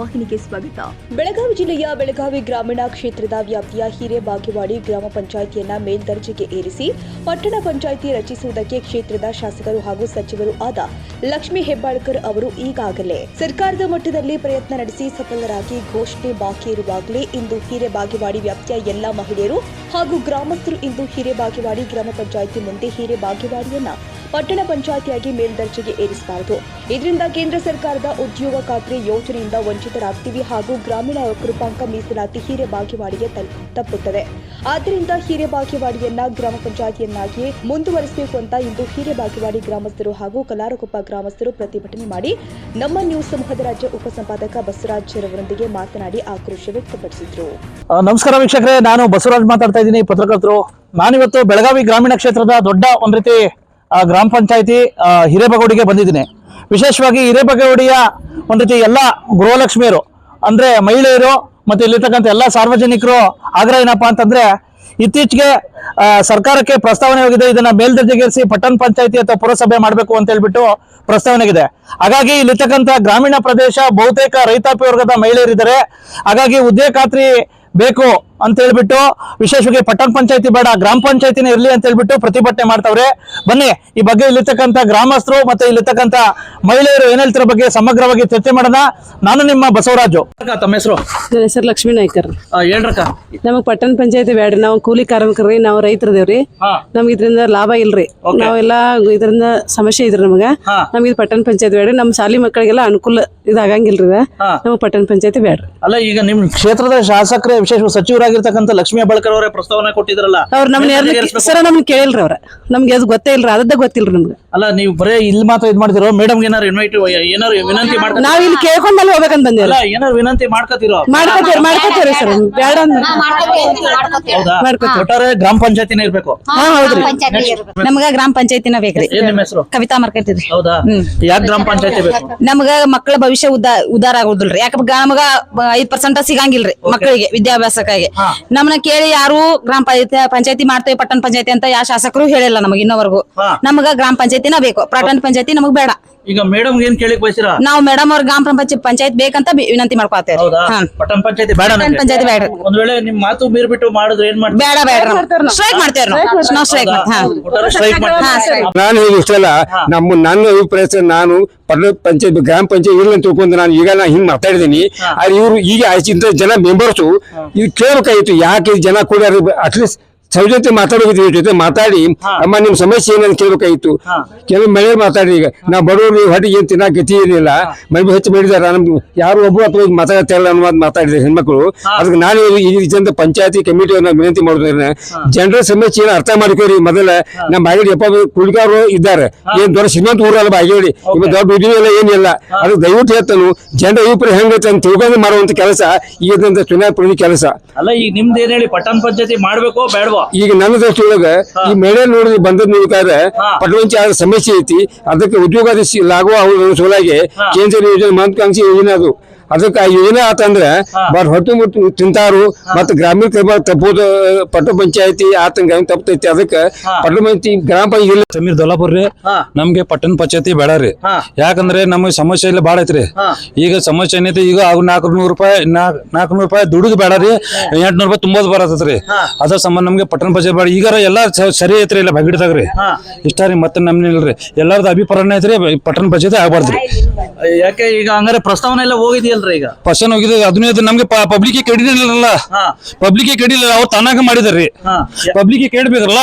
ವಾಹಿನಿಗೆ ಸ್ವಾಗತ. ಬೆಳಗಾವಿ ಜಿಲ್ಲೆಯ ಬೆಳಗಾವಿ ಗ್ರಾಮೀಣ ಕ್ಷೇತ್ರದ ವ್ಯಾಪ್ತಿಯ ಹಿರೇಬಾಗೇವಾಡಿ ಗ್ರಾಮ ಪಂಚಾಯಿತಿಯನ್ನ ಮೇಲ್ದರ್ಜೆಗೆ ಏರಿಸಿ, ಪಟ್ಟಣ ಪಂಚಾಯಿತಿ ರಚಿಸುವುದಕ್ಕೆ ಕ್ಷೇತ್ರದ ಶಾಸಕರು ಹಾಗೂ ಸಚಿವರು ಆದ ಲಕ್ಷ್ಮೀ ಹೆಬ್ಬಾಳ್ಕರ್ ಅವರು ಈಗಾಗಲೇ ಸರ್ಕಾರದ ಮಟ್ಟದಲ್ಲಿ ಪ್ರಯತ್ನ ನಡೆಸಿ ಸಫಲರಾಗಿ ಘೋಷಣೆ ಬಾಕಿ ಇರುವಾಗಲೇ ಇಂದು ಹಿರೇಬಾಗೇವಾಡಿ ವ್ಯಾಪ್ತಿಯ ಎಲ್ಲಾ ಮಹಿಳೆಯರು ಹಾಗೂ ಗ್ರಾಮಸ್ಥರು ಇಂದು ಹಿರೇಬಾಗೇವಾಡಿ ಗ್ರಾಮ ಪಂಚಾಯಿತಿ ಮುಂದೆ ಹಿರೇಬಾಗೇವಾಡಿಯನ್ನ ಪಟ್ಟಣ ಪಂಚಾಯಿತಿಯಾಗಿ ಮೇಲ್ದರ್ಜೆಗೆ ಏರಿಸಬಾರದು. ಇದರಿಂದ ಕೇಂದ್ರ ಸರ್ಕಾರದ ಉದ್ಯೋಗ ಖಾತ್ರಿ ಯೋಜನೆಯಿಂದ ವಂಚಿತರಾಗ್ತೀವಿ ಹಾಗೂ ಗ್ರಾಮೀಣ ಕೃಪಾಂಕ ಮೀಸಲಾತಿ ಹಿರೇಬಾಗೇವಾಡಿಗೆ ಭಾಗ್ಯವಾಡಿಗೆ ತಪ್ಪುತ್ತದೆ. ಆದ್ದರಿಂದ ಹಿರೇಬಾಗೇವಾಡಿಯನ್ನ ಗ್ರಾಮ ಪಂಚಾಯಿತಿಯನ್ನಾಗಿ ಮುಂದುವರಿಸಬೇಕು ಅಂತ ಇಂದು ಹಿರೇಬಾಗೇವಾಡಿ ಗ್ರಾಮಸ್ಥರು ಹಾಗೂ ಕಲಾರಕೊಪ್ಪ ಗ್ರಾಮಸ್ಥರು ಪ್ರತಿಭಟನೆ ಮಾಡಿ ನಮ್ಮ ನ್ಯೂಸ್ ಸಮೂಹದ ರಾಜ್ಯ ಉಪಸಂಪಾದಕ ಬಸವರಾಜ್ ಅವರೊಂದಿಗೆ ಮಾತನಾಡಿ ಆಕ್ರೋಶ ವ್ಯಕ್ತಪಡಿಸಿದ್ರು. ನಮಸ್ಕಾರ ವೀಕ್ಷಕರೇ. ನಾನು ಬಸವರಾಜ್ ಮಾತಾಡ್ತಾ ಇದ್ದೀನಿ. ಪತ್ರಕರ್ತರು, ನಾನಿವತ್ತು ಬೆಳಗಾವಿ ಗ್ರಾಮೀಣ ಕ್ಷೇತ್ರದ ದೊಡ್ಡ ಒಂದ್ ರೀತಿ ಗ್ರಾಮ ಪಂಚಾಯಿತಿ ಹಿರೇಬಗೌಡಿಗೆ ಬಂದಿದ್ದೀನಿ. ವಿಶೇಷವಾಗಿ ಹಿರೇಬಗೌಡಿಯ ಒಂದು ರೀತಿ ಎಲ್ಲ ಗೃಹಲಕ್ಷ್ಮಿಯರು, ಅಂದರೆ ಮಹಿಳೆಯರು ಮತ್ತು ಇಲ್ಲಿರ್ತಕ್ಕಂಥ ಎಲ್ಲ ಸಾರ್ವಜನಿಕರು ಆಗ್ರಹ ಏನಪ್ಪ ಅಂತಂದರೆ ಇತ್ತೀಚೆಗೆ ಸರ್ಕಾರಕ್ಕೆ ಪ್ರಸ್ತಾವನೆ ಹೋಗಿದೆ, ಇದನ್ನ ಮೇಲ್ದರ್ಜೆಗೇರಿಸಿ ಪಟ್ಟಣ ಪಂಚಾಯತಿ ಅಥವಾ ಪುರಸಭೆ ಮಾಡಬೇಕು ಅಂತ ಹೇಳ್ಬಿಟ್ಟು ಪ್ರಸ್ತಾವನೆಗಿದೆ ಹಾಗಾಗಿ ಇಲ್ಲಿರ್ತಕ್ಕಂಥ ಗ್ರಾಮೀಣ ಪ್ರದೇಶ, ಬಹುತೇಕ ರೈತಾಪಿ ವರ್ಗದ ಮಹಿಳೆಯರಿದ್ದಾರೆ. ಹಾಗಾಗಿ ಉದ್ಯೋಗ ಖಾತ್ರಿ ಬೇಕು ಅಂತ ಹೇಳ್ಬಿಟ್ಟು ವಿಶೇಷವಾಗಿ ಪಟ್ಟಣ ಪಂಚಾಯತಿ ಬೇಡ ಗ್ರಾಮ ಪಂಚಾಯತಿನೇ ಇರಲಿ ಅಂತ ಹೇಳ್ಬಿಟ್ಟು ಪ್ರತಿಭಟನೆ ಮಾಡ್ತಾವ್ರೆ. ಬನ್ನಿ ಈ ಬಗ್ಗೆ ಇಲ್ಲಿರ್ತಕ್ಕಂಥ ಗ್ರಾಮಸ್ಥರು ಮತ್ತೆ ಇಲ್ಲಿರ್ತಕ್ಕಂಥ ಮಹಿಳೆಯರು ಏನ್ ಹೇಳ್ತಿರೋ ಬಗ್ಗೆ ಸಮಗ್ರವಾಗಿ ಚರ್ಚೆ ಮಾಡೋಣ. ನಾನು ನಿಮ್ಮ ಬಸವರಾಜು. ತಮ್ಮ ಹೆಸರು? ನನ್ನ ಹೆಸರು ಲಕ್ಷ್ಮೀ ನಾಯ್ಕರ್. ಹೇಳ್ರಕ್ಕ ನಮಗ್ ಪಟ್ಟಣ ಪಂಚಾಯತಿ ಬೇಡ್ರಿ ನಾವು ಕೂಲಿ ಕಾರ್ಮಿಕರ್ರಿ ನಾವು ರೈತರದೇವ್ರಿ. ನಮ್ಗೆ ಇದರಿಂದ ಲಾಭ ಇಲ್ರಿ. ನಾವೆಲ್ಲ ಇದರಿಂದ ಸಮಸ್ಯೆ ಇದ್ರಿ ನಮಗ. ನಮ್ಗೆ ಪಟ್ಟಣ ಪಂಚಾಯತಿ ಬೇಡ್ರಿ. ನಮ್ಮ ಶಾಲಿ ಮಕ್ಕಳಿಗೆಲ್ಲ ಅನುಕೂಲ ಇದಾಗಂಗಿಲ್ರಿ. ನಮಗ್ ಪಟ್ಟಣ ಪಂಚಾಯತಿ ಬೇಡ್ರಿ. ಅಲ್ಲ ಈಗ ನಿಮ್ ಕ್ಷೇತ್ರದ ಶಾಸಕರೇ ವಿಶೇಷ ಸಚಿವರಾಗಿರ್ತಕ್ಕಂಥ ಲಕ್ಷ್ಮೀ ಹೆಬ್ಬಾಳ್ಕರ್ ಅವರೇ ಪ್ರಸ್ತಾವನೆ ಕೊಟ್ಟಿದ್ರಲ್ಲ ಅವ್ರು ನಮ್ನ. ಸರ ನಮ್ಗೆ ಕೇಳಿಲ್ರಿ ಅವ್ರ. ನಮ್ಗೆ ಅದು ಗೊತ್ತೇ ಇಲ್ರಿ ಅದ ಗೊತ್ತಿಲ್ರಿ ನಮ್ಗೆ. ಅಲ್ಲ ನೀವು ಬರೇ ಇಲ್ಲಿ ಮಾತ್ರ ಇದ್ ಮಾಡ್ತಿರೋ? ಮೇಡಮ್ ಏನಾರು ಇನ್ವೈಟ್ ಏನಾರು ವಿನಂತಿ ಮಾಡ್ಕೊ ನಾವ್ ಇಲ್ಲಿ ಕೇಳ್ಕೊಂಡ್ ಅಲ್ಲಿ ಹೋಗ್ಬೇಕಂತ ಬಂದೇವ್ರಿ. ಅಲ್ಲ ಏನಾರು ವಿನಂತಿ ಮಾಡ್ಕೋತಿರೋ? ಮಾಡ್ಕೋತೀವ್ರಿ ಮಾಡ್ಕೋತೀವ್ರಿ ಸರ್. ಬೇಡ ಅಂದ್ರ ಹೌದಾ? ಮಾಡ್ಕೋತೀವಿ. ಒಟ್ಟಾರೆ ಗ್ರಾಮ ಪಂಚಾಯತಿನೇ ಇರ್ಬೇಕು. ಹಾ ಹೌದ್ರಿ. ನಮಗ ಗ್ರಾಮ ಪಂಚಾಯತಿನ ಬೇಕ್ರಿ. ಏನ್ ನಿಮ್ಮ ಹೆಸರು? ಕವಿತಾ ಮಾರ್ಕೆಟ್ ಹೌದಾ? ಯಾಕೆ ಗ್ರಾಮ ಪಂಚಾಯತಿ ಬೇಕು? ನಮಗ ಮಕ್ಕಳ ಭವಿಷ್ಯ ಉದ್ದ ಉದ್ದಾರ ಆಗೋದಿಲ್ರಿ. ಯಾಕ ನಮಗ ಐದ್ ಪರ್ಸೆಂಟ್ ಸಿಗಂಗಿಲ್ರಿ ಮಕ್ಕಳಿಗೆ ವಿದ್ಯಾಭ್ಯಾಸಕ್ಕಾಗಿ. ನಮ್ಮನ್ನ ಕೇಳಿ ಯಾರು ಗ್ರಾಮ ಪಂಚಾಯತಿ ಪಂಚಾಯತಿ ಮಾಡ್ತೇವೆ ಪಟ್ಟಣ ಪಂಚಾಯತಿ ಅಂತ ಯಾವ ಶಾಸಕರು ಹೇಳಿಲ್ಲ ನಮಗೆ ಇನ್ನೋವರೆಗೂ. ನಮಗ ಗ್ರಾಮ ಪಂಚಾಯತಿನ ಬೇಕು. ಪಟ್ಟಣ ಪಂಚಾಯತಿ ನಮಗ್ ಬೇಡ. ಈಗ ಮೇಡಮ್ ಏನ್ ಕೇಳಿಕ್ ಬಯಸಿರಾ ನಾವು ಮೇಡಮ್ ಅವ್ರ ಗ್ರಾಮ ಪಂಚಾಯತ್ ಪಂಚಾಯತ್ ಬೇಕಂತ ಬಿ- ವಿನಂತಿ ಮಾಡ್ಕೊತೇವೆ ಹೌದಾ? ಪಟ್ಟಣ ಪಂಚಾಯತಿ ಬೇಡ ಪಟ್ಟಣ ನಂಗೆ. ಪಂಚಾಯತಿ ಬೇಡ ಒಂದ್ ವೇಳೆ ನಿಮ್ ಮಾತು ಮೀರ್ಬಿಟ್ಟು ಮಾಡಿದ್ರೆ ಏನ್ ಮಾಡ್ತೀವಿ ಬೇಡ ಬೇಡ ಸ್ಟ್ರೈಕ್ ನಾವು. ನಾವು. ಸ್ಟ್ರೈಕ್ ಮಾಡ್ತೀವಿ. ಒಟ್ಟಾರೆ ಹಾ. ನಾನು ಹೇಳಿ ಇಷ್ಟಲ್ಲ ನಮ್ಮ ನನ್ನ ಅಭಿಪ್ರಾಯ ನಾನು ಪಟ್ಟಣ ಪಂಚಾಯತ್ ಗ್ರಾಮ ಪಂಚಾಯತ್ ಇರ್ಲಿ ಅಂತ ತಿಳ್ಕೊಂಡು ನಾನು ಈಗ ನಾ ಹಿಂಗ್ ಮಾತಾಡಿದೀನಿ ಆದ್ರೆ ಇವರು ಈಗ ಇಂಥ ಜನ ಮೆಂಬರ್ಸು ಇದು ಕೇಳಬೇಕಾಗಿತ್ತು ಯಾಕೆ ಈ ಜನ ಕೂಡ ಅಟ್ಲೀಸ್ಟ್ ಸೌ ಜೊತೆ ಮಾತಾಡೋದು ಇವ್ರ ಜೊತೆ ಮಾತಾಡಿ. ಅಮ್ಮ ನಿಮ್ ಸಮಸ್ಯೆ ಏನಂತ ಕೇಳ್ಬೇಕಾಗಿತ್ತು ಕೆಲವು ಮಳೆ ಮಾತಾಡಿ ಈಗ ನಾ ಬಡವರು ಹೊಟ್ಟಿಗೆ ಏನ್ ತಿನ್ನ ಗತಿ ಏನಿಲ್ಲ. ಮನೆ ಹೆಚ್ಚು ಮಾಡಿದಾರ ನಮ್ ಯಾರು ಒಬ್ಬರು ಅಥವಾ ಮಾತಾಡ್ತಾ ಇಲ್ಲ ಅನ್ನೋದು ಮಾತಾಡಿದ್ರೆ ಹೆಣ್ಮಕ್ಳು. ಅದಕ್ಕೆ ನಾನು ಈ ಜನದ ಪಂಚಾಯತಿ ಕಮಿಟಿಯನ್ನ ವಿನಂತಿ ಮಾಡೋದ್ರೆ ಜನರ ಸಮಸ್ಯೆ ಏನು ಅರ್ಥ ಮಾಡ್ಕೋರಿ ಮೊದಲ. ನಮ್ಮ ಬಾಗೇಡಿ ಎಪ್ಪ ಕುಳಿಗಾರು ಇದ್ದಾರೆ. ಏನ್ ದೊಡ್ಡ ಶ್ರೀಮಂತ ಊರಲ್ಲ ಬಾಗೇಡಿ. ಇವ ದೊಡ್ಡ ಉದ್ಯೋಗ ಎಲ್ಲ ಏನಿಲ್ಲ. ಅದು ದಯವಿಟ್ಟು ಹೇಳ್ತಾನು ಜನರ ಅಭಿಪ್ರಾಯ ಹೆಂಗೈತೆ ಅಂತ ತಿಳ್ಕೊಂಡು ಮಾಡುವಂತ ಕೆಲಸ ಈಗ ಚುನಾವಣೆ ಕೆಲಸ. ಅಲ್ಲ ಈಗ ನಿಮ್ದು ಏನ್ ಹೇಳಿ ಪಟ್ಟಣ ಪಂಚಾಯತಿ ಮಾಡ್ಬೇಕೋ ಬೇಡವೋ? ಈಗ ನನ್ನ ದೃಷ್ಟಿಯೊಳಗ ಈ ಮಹಿಳೆ ನೋಡಿ ಬಂದದ್ ನೋಡಿದ್ರೆ ಪಟವಂಚ ಆದ ಸಮಸ್ಯೆ ಐತಿ. ಅದಕ್ಕೆ ಉದ್ಯೋಗ ಲಾಗುವ ಅವ್ರ ಸಲುವಾಗಿ ಕೇಂದ್ರ ಯೋಜನೆ ಮಹತ್ವಾಕಾಂಕ್ಷಿ ಯೋಜನೆ ಅದು. ಅದಕ್ಕೆ ಯೋಜನೆ ಆತಂದ್ರೆ ಬರ್ ಹೊಟ್ಟೆ ಮುಟ್ಟು ತಿಂತಾರು ಮತ್ತೆ ಗ್ರಾಮೀಣ ಕ್ರಮ ತಪ್ಪೋದು ಪಟ್ಟ ಪಂಚಾಯತಿ ಆತಂಗ ತಪ್ಪತೈತಿ ಅದಕ್ಕೆ ಪಟ್ಟ ಪಂಚಾಯತಿ ಗ್ರಾಮ ಪಂಚಾಯತಿ ಸಮೀರ್ ದೊಲ್ಲಾಪುರ್ ರೀ ನಮ್ಗೆ ಪಟ್ಟಣ ಪಂಚಾಯತಿ ಬೇಡ ರೀ. ಯಾಕಂದ್ರೆ ನಮಗೆ ಸಮಸ್ಯೆ ಇಲ್ಲ ಬಾಳ ಐತ್ರಿ. ಈಗ ಸಮಸ್ಯೆ ಏನೈತಿ ಈಗ ಅವ್ ನಾಲ್ಕು ನೂರು ರೂಪಾಯಿ ನಾಲ್ಕು ನೂರು ರೂಪಾಯಿ ದುಡಿದು ಬೇಡ ರೀ ಎಂಟ್ನೂರು ರೂಪಾಯಿ ತುಂಬೋದು ಬರತ್ತೈತ್ರಿ ಅದ ಸಂಬಂಧ ನಮ್ಗೆ ಪಟ್ಟಣ ಪಂಚಾಯತಿ ಬೇಡ. ಈಗ ಎಲ್ಲಾ ಸರಿ ಐತ್ರಿ ಇಲ್ಲ ಬಗಿಡ್ದಾಗ ರೀ. ಇಷ್ಟ ರೀ ಮತ್ತೆ ನಮ್ನ ಇಲ್ರಿ ಎಲ್ಲಾರ್ದು ಅಭಿಪ್ರಾಯ ಐತ್ರಿ ಪಟ್ಟಣ ಪಂಚಾಯತಿ ಆಗ್ಬಾರ್ದ್ರಿ. ಯಾಕೆ ಈಗ ಹಂಗಾರೆ ಪ್ರಸ್ತಾವನೆ ಎಲ್ಲ ಹೋಗಿದೆಯಲ್ರಿ ಈಗ? ಫಸ್ಟ್ ಹೋಗಿದ್ದು ಅದನ್ನ ನಮ್ಗೆ ಪಬ್ಲಿಕ್ ಕೇಳಿರಲಿಲ್ಲ ಹಾ. ಪಬ್ಲಿಕ್ ಕೇಳಿಲ್ಲ ಅವ್ರು ತನ್ನಾಗ ಮಾಡಿದಾರ್ರಿ. ಪಬ್ಲಿಕ್ ಕೇಳ್ಬೇಕಲ್ಲ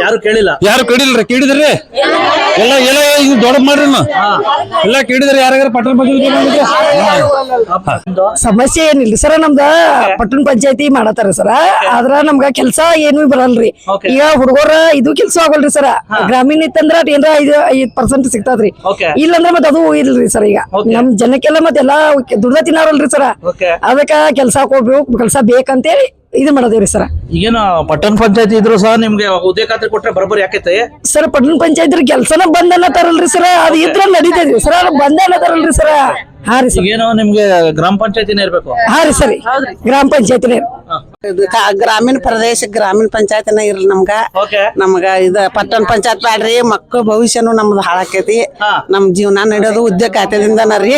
ಯಾರು ಕೇಳಿಲ್ಲ? ಯಾರು ಕೇಳಿಲ್ರಿ? ಕೇಳಿದ್ರಿ? ಎಲ್ಲ ಎಲ್ಲ ಇದು ದೊಡ್ಡ ಮಾಡ್ರಿ. ಎಲ್ಲ ಕೇಳಿದ್ರೆ ಯಾರ್ಯಾರ ಪಟ್ಟಣ ಪಂಚಾಯತಿ ಸಮಸ್ಯೆ ಏನಿಲ್ಲ ಸರ ನಮ್ದ ಪಟ್ಟಣ ಪಂಚಾಯತಿ ಮಾಡತಾರ ಸರ. ಆದ್ರ ನಮ್ಗ ಕೆಲ್ಸ ಏನು ಬರಲ್ರಿ. ಈಗ ಹುಡುಗರ ಇದು ಕೆಲ್ಸ ಆಗಲ್ರಿ ಸರ. ಗ್ರಾಮೀಣ ಇತ್ತಂದ್ರ ಏನ್ರ ಐದು ಐದ್ ಪರ್ಸೆಂಟ್ ಸಿಗ್ತದ್ರಿ. ಇಲ್ಲಂದ್ರ ಮತ್ ಅದು ಇಲ್ರಿ ಸರ್ ಈಗ. ನಮ್ ಜನಕ್ಕೆಲ್ಲ ಮತ್ತೆಲ್ಲ ಎಲ್ಲಾ ದುಡ್ದ ತಿನ್ನಾರಲ್ರಿ ಸರ. ಅದಕ್ಕ ಕೆಲ್ಸ ಕೊಡ್ಬೇಕು ಕೆಲ್ಸ ಬೇಕಂತೇಳಿ ಇದು ಮಾಡೋದೇವ್ರಿ ಸರ್. ಈಗೇನು ಪಟ್ಟಣ ಪಂಚಾಯತಿ ಇದ್ರು ಸಹ ನಿಮ್ಗೆ ಉದ್ಯೋಗ ಖಾತ್ರಿ ಕೊಟ್ರೆ ಬರೋಬ್ಬರಿ ಯಾಕೈತೆ ಸರ್ ಪಟ್ಟಣ ಪಂಚಾಯತ್ ಕೆಲ್ಸನ ಬಂದ್ ಅನ್ನತಾರಲ್ರಿ ಸರ್. ಅದು ಇದ್ರ ನಡೀತದ್ರಿ ಸರ್ ಅದು ಬಂದ್ ಅನ್ನತಾರಲ್ರಿ ಸರ. ಹಾ ರೀ ಸರ್. ಈಗೇನು ನಿಮ್ಗೆ ಗ್ರಾಮ ಪಂಚಾಯತಿನೇ ಇರ್ಬೇಕು? ಹಾ ರೀ ಸರಿ. ಗ್ರಾಮ ಪಂಚಾಯತಿನೇ. ಗ್ರಾಮೀಣ ಪ್ರದೇಶ ಗ್ರಾಮೀಣ ಪಂಚಾಯತ್ನ ಇರ್ಲಿ ನಮ್ಗ. ನಮ್ಗ ಇದ ಪಟ್ಟಣ ಪಂಚಾಯತ್ ಬ್ಯಾಡ್ರಿ ಮಕ್ಕಳ ಭವಿಷ್ಯನು ನಮ್ದು ಹಾಳಾಕೈತಿ. ನಮ್ ಜೀವನ ನಡೆಯೋದು ಉದ್ಯೋಗ ಖಾತೆದಿಂದನ ರೀ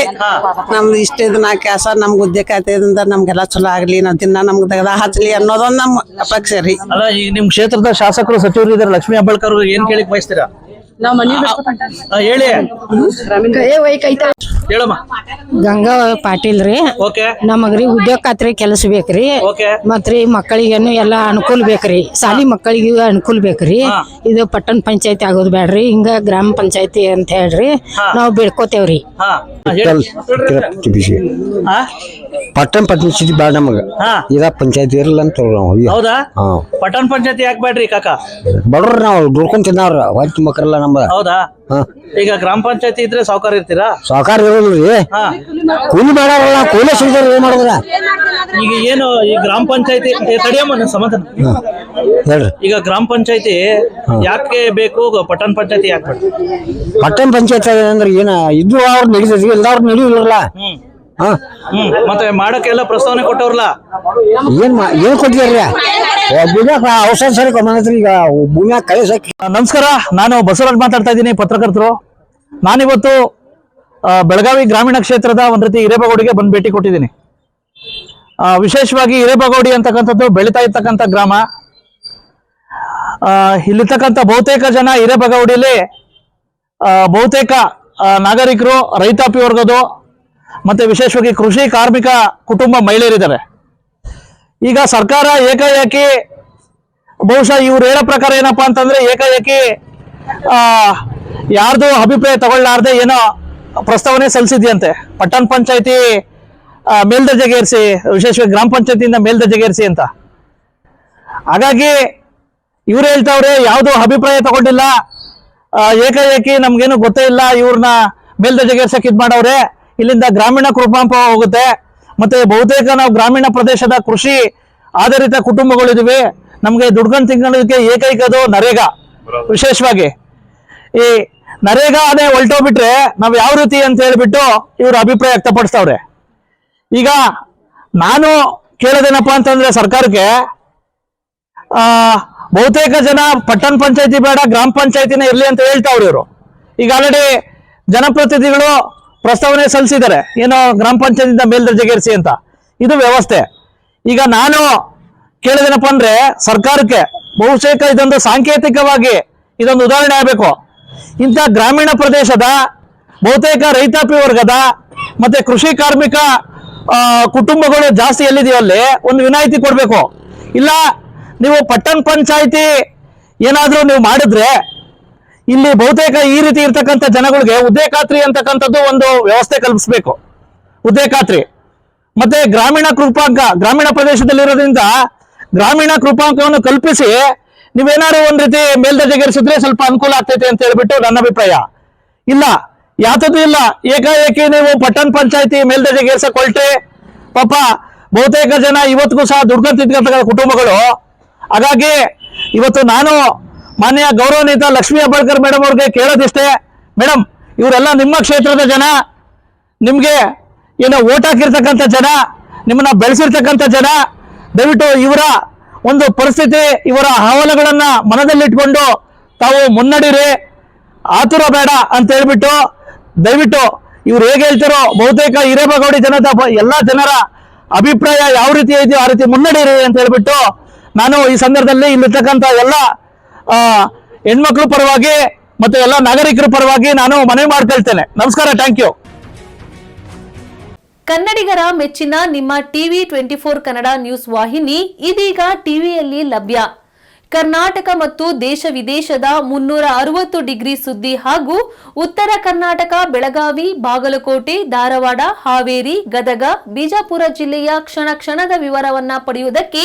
ನಮ್ದು ಇಷ್ಟ ಇದನ್ನ ಕೆಲಸ ನಮ್ಗೆ ಉದ್ಯೋಗ ಖಾತೆದಿಂದ ನಮ್ಗೆಲ್ಲ ಚಲೋ ಆಗ್ಲಿ ನಾವ್ ದಿನ ನಮ್ಗ್ ತೆಗ್ದ ಹಚ್ಲಿ ಅನ್ನೋದೊಂದ್ ನಮ್ ಅಪೇಕ್ಷೆ ರೀ. ಅಲ್ಲ ಈಗ ನಿಮ್ ಕ್ಷೇತ್ರದ ಶಾಸಕರು ಸಚಿವರು ಇದಾರೆ ಲಕ್ಷ್ಮೀ ಹೆಬ್ಬಾಳ್ಕರ್ ಅವ್ರು ಏನ್ ಕೇಳಿಕ್ ಬಯಸ್ತೀರಾ? ಹೇಳಿ. ಹೇಳಮ್ಮ. ಗಂಗಾ ಪಾಟೀಲ್ ರೀ. ಓಕೆ. ನಮಗ್ರಿ ಉದ್ಯೋಗ ಖಾತ್ರಿ ಕೆಲಸ ಬೇಕ್ರಿ. ಓಕೆ. ಮತ್ರಿ ಮಕ್ಕಳಿಗೇನು ಎಲ್ಲ ಅನುಕೂಲ ಬೇಕ್ರಿ. ಸಾಲಿ ಮಕ್ಕಳಿಗೂ ಅನುಕೂಲ ಬೇಕ್ರಿ. ಇದು ಪಟ್ಟಣ ಪಂಚಾಯತಿ ಆಗೋದು ಬೇಡ್ರಿ ಹಿಂಗ ಗ್ರಾಮ ಪಂಚಾಯತಿ ಅಂತ ಹೇಳ್ರಿ. ನಾವು ಬೇಡ್ಕೋತೇವ್ರಿ? ಪಟ್ಟಣ ಪಂಚಾಯತಿ ಬೇಡ ನಮಗ. ಹಾ. ಇದ ಪಂಚಾಯತಿ ಇರಲ್ಲ ಅಂತ ನಾವು ಹೌದಾ? ಪಟ್ಟಣ ಪಂಚಾಯತಿ ಯಾಕೆ ಬೇಡ್ರಿ ಕಾಕ? ಬಡವ್ರ ನಾವು ದುಡ್ಕೊಂಡ್ ತಿನ್ನವ್ರ ಹೊಟ್ಟೆ ಮಕ್ಕರೆಲ್ಲ ನಮ್ದ ಹೌದಾ. ಈಗ ಗ್ರಾಮ ಪಂಚಾಯತಿ ಇದ್ರೆ ಸಾವುಕಾರ ಇರ್ತೀರಾ? ಸಾಕಾರ ಇರೋದ್ರಿ ಹಾ. ಕೂಲಿ ಮಾಡಾರಲ್ಲ ಕೂಲಿ ಏನ್ ಮಾಡಿದ್ರ ಈಗ ಏನು ಈ ಗ್ರಾಮ ಪಂಚಾಯತಿ ತಡಿಯಮ್ಮ ಸಮಾಧಾನ ಹೇಳ್ರಿ. ಈಗ ಗ್ರಾಮ ಪಂಚಾಯತಿ ಯಾಕೆ ಬೇಕು? ಪಟ್ಟಣ ಪಂಚಾಯತಿ ಯಾಕೆ ಬೇಕು? ಪಟ್ಟಣ ಪಂಚಾಯತ್ ಅಂದ್ರೆ ಏನ ಇದ್ರು ಅವ್ರು ನಡೀತೈತಿ ಎಲ್ಲಾರು ನಡೀಲಿಲ್ಲ ಹ್ಮ್. ಹಾ. ಹ್ಮ್. ಮತ್ತೆ ಮಾಡಕ್ಕೆಲ್ಲ ಪ್ರಸ್ತಾವನೆ ಕೊಟ್ಟವ್ರಲ್ಲ? ಏನ್ ಮಾ- ಏನ್ ಕೊಟ್ಟಿದಾರ್ರಿ? ಔಷಧ ಸರಿ ಈಗ ಭೂಮಿಯಾಗ ಕಳೆ ಸಾಕಿ ನಮಸ್ಕಾರ ನಾನು ಬಸವರಾಜ್ ಮಾತಾಡ್ತಾ ಇದ್ದೀನಿ ಪತ್ರಕರ್ತರು. ನಾನಿವತ್ತು ಬೆಳಗಾವಿ ಗ್ರಾಮೀಣ ಕ್ಷೇತ್ರದ ಒಂದ್ ರೀತಿ ಹಿರೇಬಗೌಡಿಗೆ ಬಂದು ಭೇಟಿ ಕೊಟ್ಟಿದ್ದೀನಿ. ವಿಶೇಷವಾಗಿ ಹಿರೇಬಗೌಡಿ ಅಂತಕ್ಕಂಥದ್ದು ಬೆಳೀತಾ ಇರ್ತಕ್ಕಂಥ ಗ್ರಾಮ. ಇಲ್ಲಿರ್ತಕ್ಕಂಥ ಬಹುತೇಕ ಜನ ಹಿರೇಬಗೌಡಿಲಿ ಆ, ಬಹುತೇಕ ನಾಗರಿಕರು ರೈತಾಪಿ ವರ್ಗದು ಮತ್ತೆ ವಿಶೇಷವಾಗಿ ಕೃಷಿ ಕಾರ್ಮಿಕ ಕುಟುಂಬ ಮಹಿಳೆಯರಿದ್ದಾರೆ. ಈಗ ಸರ್ಕಾರ ಏಕಾಏಕಿ, ಬಹುಶಃ ಇವ್ರು ಹೇಳೋ ಪ್ರಕಾರ ಏನಪ್ಪಾ ಅಂತಂದ್ರೆ ಏಕಾಏಕಿ, ಆ, ಯಾರ್ದು ಅಭಿಪ್ರಾಯ ತಗೊಳ್ಳಾರ್ದೆ ಏನೋ ಪ್ರಸ್ತಾವನೆ ಸಲ್ಲಿಸಿದ್ಯಂತೆ. ಪಟ್ಟಣ ಪಂಚಾಯತಿ ಮೇಲ್ದರ್ಜೆಗೇರಿಸಿ ವಿಶೇಷವಾಗಿ ಗ್ರಾಮ ಪಂಚಾಯತಿಯಿಂದ ಮೇಲ್ದರ್ಜೆಗೇರಿಸಿ ಅಂತ. ಹಾಗಾಗಿ ಇವ್ರು ಹೇಳ್ತಾವ್ರೆ, ಯಾವುದು ಅಭಿಪ್ರಾಯ ತಗೊಂಡಿಲ್ಲ ಏಕಾಏಕಿ ನಮ್ಗೇನು ಗೊತ್ತೇ ಇಲ್ಲ, ಇವ್ರನ್ನ ಮೇಲ್ದರ್ಜೆಗೇರ್ಸಕ್ಕೆ ಇದ್ ಮಾಡವ್ರೆ, ಇಲ್ಲಿಂದ ಗ್ರಾಮೀಣ ಕೃಪಾಂಪ ಹೋಗುತ್ತೆ. ಮತ್ತೆ ಬಹುತೇಕ ನಾವು ಗ್ರಾಮೀಣ ಪ್ರದೇಶದ ಕೃಷಿ ಆಧಾರಿತ ಕುಟುಂಬಗಳಿದ್ವಿ ನಮಗೆ ದುಡ್ಕೊಂಡು ತಿಂಗಳಿಗೆ ಏಕೈಕದು ನರೇಗಾ. ವಿಶೇಷವಾಗಿ ಈ ನರೇಗಾ ಅದೇ ಹೊಲ್ಟೋಗ್ಬಿಟ್ರೆ ನಾವು ಯಾವ ರೀತಿ ಅಂತ ಹೇಳ್ಬಿಟ್ಟು ಇವ್ರ ಅಭಿಪ್ರಾಯ ವ್ಯಕ್ತಪಡಿಸ್ತಾವ್ರೆ. ಈಗ ನಾನು ಕೇಳೋದೇನಪ್ಪ ಅಂತಂದ್ರೆ ಸರ್ಕಾರಕ್ಕೆ ಆ ಬಹುತೇಕ ಜನ ಪಟ್ಟಣ ಪಂಚಾಯತಿ ಬೇಡ ಗ್ರಾಮ ಪಂಚಾಯತಿನೇ ಇರ್ಲಿ ಅಂತ ಹೇಳ್ತಾವ್ರಿ ಇವರು. ಈಗ ಆಲ್ರೆಡಿ ಜನಪ್ರತಿನಿಧಿಗಳು ಪ್ರಸ್ತಾವನೆ ಸಲ್ಲಿಸಿದ್ದಾರೆ. ಏನೋ ಗ್ರಾಮ ಪಂಚಾಯತಿಯಿಂದ ಮೇಲ್ದರ್ಜೆಗೇರಿಸಿ ಅಂತ. ಇದು ವ್ಯವಸ್ಥೆ. ಈಗ ನಾನು ಕೇಳಿದೇನಪ್ಪ ಅಂದ್ರೆ ಸರ್ಕಾರಕ್ಕೆ ಬಹುತೇಕ ಇದೊಂದು ಸಾಂಕೇತಿಕವಾಗಿ ಇದೊಂದು ಉದಾಹರಣೆ ಆಗಬೇಕು. ಇಂಥ ಗ್ರಾಮೀಣ ಪ್ರದೇಶದ ಬಹುತೇಕ ರೈತಾಪಿ ವರ್ಗದ ಮತ್ತೆ ಕೃಷಿ ಕಾರ್ಮಿಕ ಕುಟುಂಬಗಳು ಜಾಸ್ತಿ ಎಲ್ಲಿದೆಯೋ ಅಲ್ಲಿ ಒಂದು ವಿನಾಯಿತಿ ಕೊಡಬೇಕು. ಇಲ್ಲ, ನೀವು ಪಟ್ಟಣ ಪಂಚಾಯಿತಿ ಏನಾದರೂ ನೀವು ಮಾಡಿದ್ರೆ ಇಲ್ಲಿ ಬಹುತೇಕ ಈ ರೀತಿ ಇರ್ತಕ್ಕಂಥ ಜನಗಳಿಗೆ ಉದ್ಯೋಗ ಖಾತ್ರಿ ಅಂತಕ್ಕಂಥದ್ದು ಒಂದು ವ್ಯವಸ್ಥೆ ಕಲ್ಪಿಸಬೇಕು. ಉದ್ಯೋಗ ಖಾತ್ರಿ ಮತ್ತೆ ಗ್ರಾಮೀಣ ಕೃಪಾಂಕ, ಗ್ರಾಮೀಣ ಪ್ರದೇಶದಲ್ಲಿರೋದ್ರಿಂದ ಗ್ರಾಮೀಣ ಕೃಪಾಂಕವನ್ನು ಕಲ್ಪಿಸಿ ನೀವೇನಾದ್ರು ಒಂದ್ ರೀತಿ ಮೇಲ್ದರ್ಜೆಗೇರಿಸಿದ್ರೆ ಸ್ವಲ್ಪ ಅನುಕೂಲ ಆಗ್ತೈತೆ ಅಂತ ಹೇಳ್ಬಿಟ್ಟು ನನ್ನ ಅಭಿಪ್ರಾಯ. ಇಲ್ಲ, ಯಾತದ್ದು ಇಲ್ಲ. ಏಕಾಏಕಿ ನೀವು ಪಟ್ಟಣ ಪಂಚಾಯತಿ ಮೇಲ್ದರ್ಜೆಗೇರ್ಸಕ್ ಪಾಪ ಬಹುತೇಕ ಜನ ಇವತ್ತಿಗೂ ಸಹ ದುಡ್ಕೊಂತಿದ್ದಂತ ಕುಟುಂಬಗಳು. ಹಾಗಾಗಿ ಇವತ್ತು ನಾನು ಮಾನ್ಯ ಗೌರವಾನ್ವಿತ ಲಕ್ಷ್ಮೀ ಹೆಬ್ಬಾಳ್ಕರ್ ಮೇಡಮ್ ಅವ್ರಿಗೆ ಕೇಳೋದಿಷ್ಟೇ. ಮೇಡಮ್, ಇವರೆಲ್ಲ ನಿಮ್ಮ ಕ್ಷೇತ್ರದ ಜನ, ನಿಮಗೆ ಏನೋ ಓಟ್ ಹಾಕಿರ್ತಕ್ಕಂಥ ಜನ, ನಿಮ್ಮನ್ನ ಬೆಳೆಸಿರ್ತಕ್ಕಂಥ ಜನ, ದಯವಿಟ್ಟು ಇವರ ಒಂದು ಪರಿಸ್ಥಿತಿ, ಇವರ ಅಹವಾಲುಗಳನ್ನ ಮನದಲ್ಲಿಟ್ಕೊಂಡು ತಾವು ಮುನ್ನಡೀರಿ ಆತುರ ಬೇಡ ಅಂತ ಹೇಳ್ಬಿಟ್ಟು, ದಯವಿಟ್ಟು ಇವ್ರು ಹೇಗೆ ಹೇಳ್ತಾರೋ ಬಹುತೇಕ ಹಿರೇಬಗೌಡಿ ಜನದ ಎಲ್ಲ ಜನರ ಅಭಿಪ್ರಾಯ ಯಾವ ರೀತಿ ಇದೆಯೋ ಆ ರೀತಿ ಮುನ್ನಡೀರಿ ಅಂತ ಹೇಳ್ಬಿಟ್ಟು ನಾನು ಈ ಸಂದರ್ಭದಲ್ಲಿ ಇಲ್ಲಿರ್ತಕ್ಕಂಥ ಎಲ್ಲ ಹೆಣ್ಮಕ್ಳು ಪರವಾಗಿ ಮತ್ತೆ ಎಲ್ಲ ನಾಗರಿಕರ ಪರವಾಗಿ ನಾನು ಮನವಿ ಮಾಡ್ಕೊಳ್ತೇನೆ. ನಮಸ್ಕಾರ ಥ್ಯಾಂಕ್ ಯು ಕನ್ನಡಿಗರ ಮೆಚ್ಚಿನ ನಿಮ್ಮ TV twenty four Kannada news ವಾಹಿನಿ ಇದೀಗ ಟಿವಿಯಲ್ಲಿ ಲಭ್ಯ. ಕರ್ನಾಟಕ ಮತ್ತು ದೇಶ ವಿದೇಶದ ಮುನ್ನೂರ ಅರವತ್ತು ಡಿಗ್ರಿ ಸುದ್ದಿ ಹಾಗೂ ಉತ್ತರ ಕರ್ನಾಟಕ, ಬೆಳಗಾವಿ, ಬಾಗಲಕೋಟೆ, ಧಾರವಾಡ, ಹಾವೇರಿ, ಗದಗ, ಬಿಜಾಪುರ ಜಿಲ್ಲೆಯ ಕ್ಷಣ ಕ್ಷಣದ ವಿವರವನ್ನ ಪಡೆಯುವುದಕ್ಕೆ